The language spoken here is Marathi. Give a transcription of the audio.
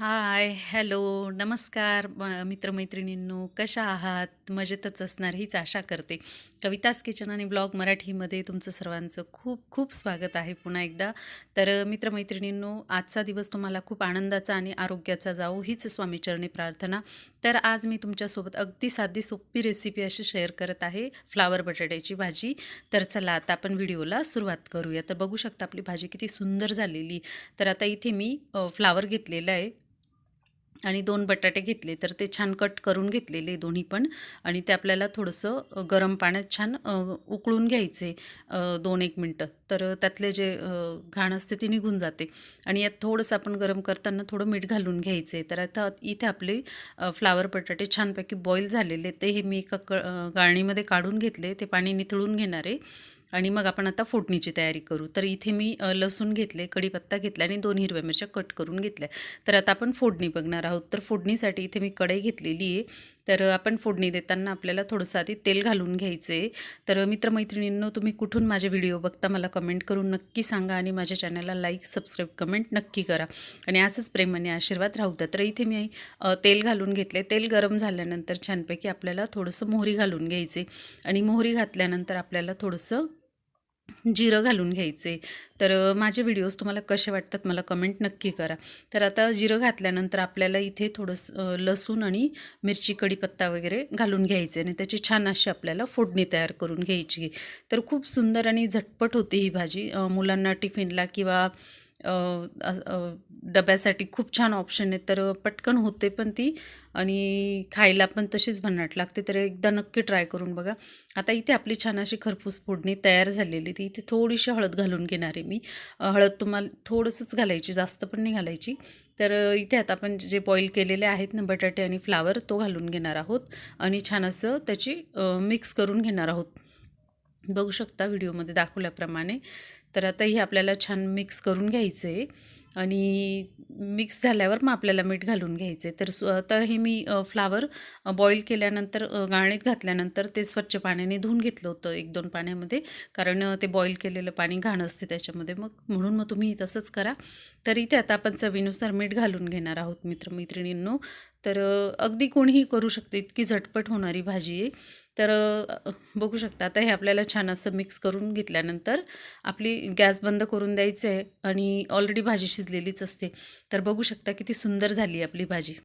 हाय, हॅलो, नमस्कार मित्रमैत्रिणींनो, कशा आहात? मजेतच असणार हीच आशा करते. कवितास किचन आणि ब्लॉग मराठीमध्ये तुमचं सर्वांचं खूप खूप स्वागत आहे पुन्हा एकदा. तर मित्रमैत्रिणींनो, आजचा दिवस तुम्हाला खूप आनंदाचा आणि आरोग्याचा जावो हीच स्वामीचरणी प्रार्थना. तर आज मी तुमच्यासोबत अगदी साधी सोपी रेसिपी अशी शेअर करत आहे, फ्लावर बटाट्याची भाजी. तर चला आता आपण व्हिडिओला सुरुवात करूया. तर बघू शकता आपली भाजी किती सुंदर झालेली. तर आता इथे मी फ्लावर घेतलेलं आहे आणि दोन बटाटे घेतले. तर ते छान कट करून घेतलेले दोन्ही पण आणि ते आपल्याला थोडंसं गरम पाण्यात छान उकळून घ्यायचे दोन एक मिनटं. तर त्यातले जे घाण असते ती निघून जाते आणि यात थोडंसं आपण गरम करताना थोडं मीठ घालून घ्यायचे. तर आता इथे आपले फ्लावर बटाटे छानपैकी बॉईल झालेले ते हे मी एका क गाळणीमध्ये काढून घेतले. ते पाणी निथळून घेणार आहे आणि मग आपण आता फोडणीची तयारी करू. तर इथे मी लसूण घेतले, कढीपत्ता घेतला आणि दोन हिरव्या मिरच्या कट करून घेतल्या. तर आता आपण फोडणी बघणार आहोत. तर फोडणीसाठी इथे मी कढई घेतलेली आहे. तर आपण फोडणी देताना आपल्याला थोडंसं आधी तेल घालून घ्यायचं आहे. तर मित्रमैत्रिणींनो, तुम्ही कुठून माझे व्हिडिओ बघता मला कमेंट करून नक्की सांगा आणि माझ्या चॅनलला लाईक, सबस्क्राईब, कमेंट नक्की करा आणि असंच प्रेमाने आशीर्वाद राहू द्या. तर इथे मी तेल घालून घेतले. तेल गरम झाल्यानंतर छानपैकी आपल्याला थोडंसं मोहरी घालून घ्यायचे आणि मोहरी घातल्यानंतर आपल्याला थोडंसं जिरं घालून घ्यायचे. तर माझे व्हिडिओज तुम्हाला कसे वाटतात मला कमेंट नक्की करा. तर आता जिरं घातल्यानंतर आपल्याला इथे थोडंसं लसूण आणि मिरची, कढीपत्ता वगैरे घालून घ्यायचे आणि त्याची छान अशी आपल्याला फोडणी तयार करून घ्यायची. तर खूप सुंदर आणि झटपट होते ही भाजी. मुलांना टिफिनला किंवा डब्यासाठी खूप छान ऑप्शन आहे. तर पटकन होते पण ती आणि खायला पण तशीच भन्नाट लागते. तर एकदा नक्की ट्राय करून बघा. आता इथे आपली छान अशी खरपूस फोडणी तयार झालेली. ती इथे थोडीशी हळद घालून घेणार आहे मी. हळद तुम्हाला थोडंसंच घालायची, जास्त पण नाही घालायची. तर इथे आता आपण जे बॉईल केलेले आहेत ना बटाटे आणि फ्लावर तो घालून घेणार आहोत आणि छान असं त्याची मिक्स करून घेणार आहोत. बघू शकता व्हिडिओमध्ये दाखवल्याप्रमाणे. तर आता हे आपल्याला छान मिक्स करून घ्यायचं आहे आणि मिक्स झाल्यावर मग आपल्याला मीठ घालून घ्यायचे तर सु आता हे मी फ्लावर बॉईल केल्यानंतर गाळणीत घातल्यानंतर ते स्वच्छ पाण्याने धुवून घेतलं होतं 1-2 पाण्यामध्ये. कारण ते बॉईल केलेलं पाणी घाण असते त्याच्यामध्ये मग म्हणून मग तुम्ही तसंच करा. तर इथे आता आपण चवीनुसार मीठ घालून घेणार आहोत मित्रमैत्रिणींनो तर अगदी कोणीही करू शकते इतकी झटपट होणारी भाजी आहे. तर बघू शकता आता हे आपल्याला छान असं मिक्स करून घेतल्यानंतर आपली गॅस बंद करून द्यायचं आहे आणि ऑलरेडी भाजी शिजलेलीच असते. तर बघू शकता किती सुंदर झाली आपली भाजी.